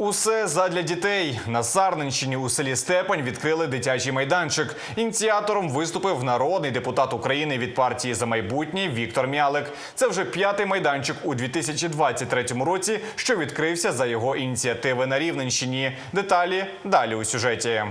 Усе задля дітей на Сарненщині у селі Степань відкрили дитячий майданчик. Ініціатором виступив народний депутат України від партії за майбутнє Віктор Мялик. Це вже п'ятий майданчик у 2023 році, що відкрився за його ініціативи на Рівненщині. Деталі далі у сюжеті.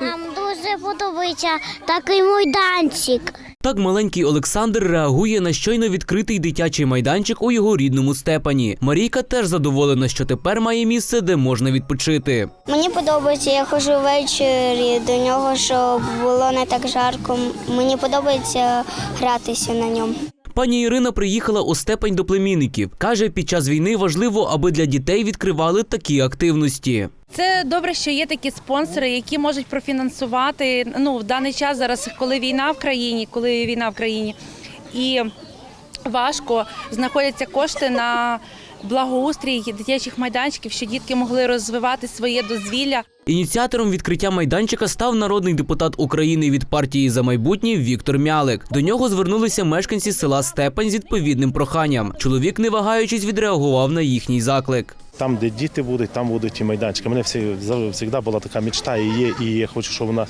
Нам дуже подобається такий майданчик. Так маленький Олександр реагує на щойно відкритий дитячий майданчик у його рідному степані. Марійка теж задоволена, що тепер має місце, де можна відпочити. Мені подобається, я ходжу ввечері до нього, щоб було не так жарко. Мені подобається гратися на ньому. Пані Ірина приїхала у степень до племінників. каже, під час війни важливо, аби для дітей відкривали такі активності. Це добре, що є такі спонсори, які можуть профінансувати ну в даний час зараз, коли війна в країні, коли війна в країні, і важко знаходяться кошти на благоустрій дитячих майданчиків, щоб дітки могли розвивати своє дозвілля. Ініціатором відкриття майданчика став народний депутат України від партії за майбутнє Віктор Мялик. До нього звернулися мешканці села Степань з відповідним проханням. Чоловік, не вагаючись, відреагував на їхній заклик. Там, де діти будуть, там будуть і майданчики. У мене всі- завжди була така мечта і є, і я хочу, щоб вона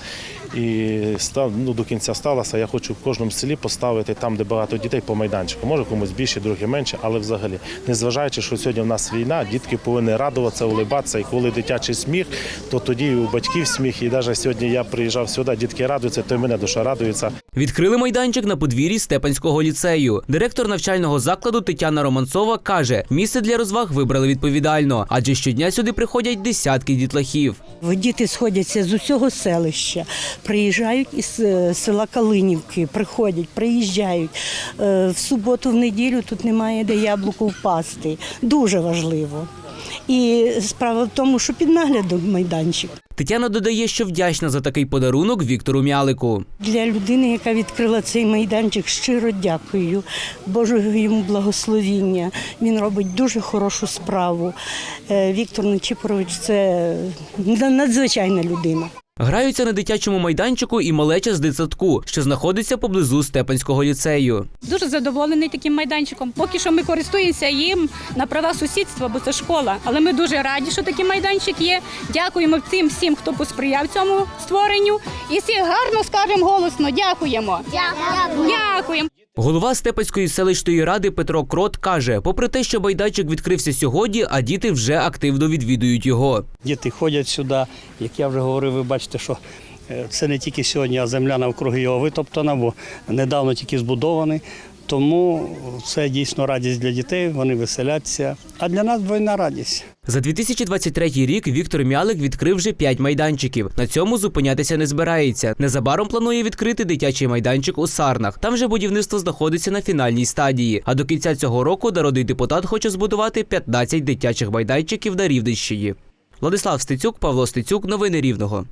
і став, ну, до кінця сталася. Я хочу в кожному селі поставити там, де багато дітей по майданчику. Може комусь більше, друге менше, але взагалі, незважаючи, що сьогодні в нас війна, дітки повинні радуватися, улибатися. І коли дитячий сміх, то тоді у батьків сміх. І навіть сьогодні я приїжджав сюди, дітки радуються, то й мене душа радується. Відкрили майданчик на подвір'ї Степанського ліцею. Директор навчального закладу Тетяна Романцова каже, місце для розваг вибрали відповідально, адже щодня сюди приходять десятки дітлахів. Діти сходяться з усього селища, приїжджають із е, села Калинівки, приходять, приїжджають. Е, В суботу, в неділю тут немає де яблуку впасти. Дуже важливо. І справа в тому, що під наглядом майданчик. Тетяна додає, що вдячна за такий подарунок Віктору Мялику. Для людини, яка відкрила цей майданчик, щиро дякую. Божого йому благословіння. Він робить дуже хорошу справу. Е, Віктор Нечіпорович це надзвичайна людина. Граються на дитячому майданчику і малеча з дитсадку, що знаходиться поблизу Степанського ліцею. Дуже задоволений таким майданчиком. Поки що ми користуємося їм на права сусідства, бо це школа. Але ми дуже раді, що такий майданчик є. Дякуємо тим всім, хто посприяв цьому створенню. І всі гарно скажемо голосно. Дякуємо. Дякуємо. Голова Степанської селищної ради Петро Крот каже: попри те, що майданчик відкрився сьогодні, а діти вже активно відвідують його. Діти ходять сюди. Як я вже говорив, ви бачите, що е, це не тільки сьогодні, а земля навкруги його витоптана, бо недавно тільки збудований. Тому це дійсно радість для дітей, вони веселяться. А для нас двойна радість. За 2023 рік Віктор Мялик відкрив вже 5 майданчиків. На цьому зупинятися не збирається. Незабаром планує відкрити дитячий майданчик у Сарнах. Там же будівництво знаходиться на фінальній стадії. А до кінця цього року народний депутат хоче збудувати 15 дитячих майданчиків на Рівненщині. Владислав Стецюк, Павло Стецюк, новини Рівного.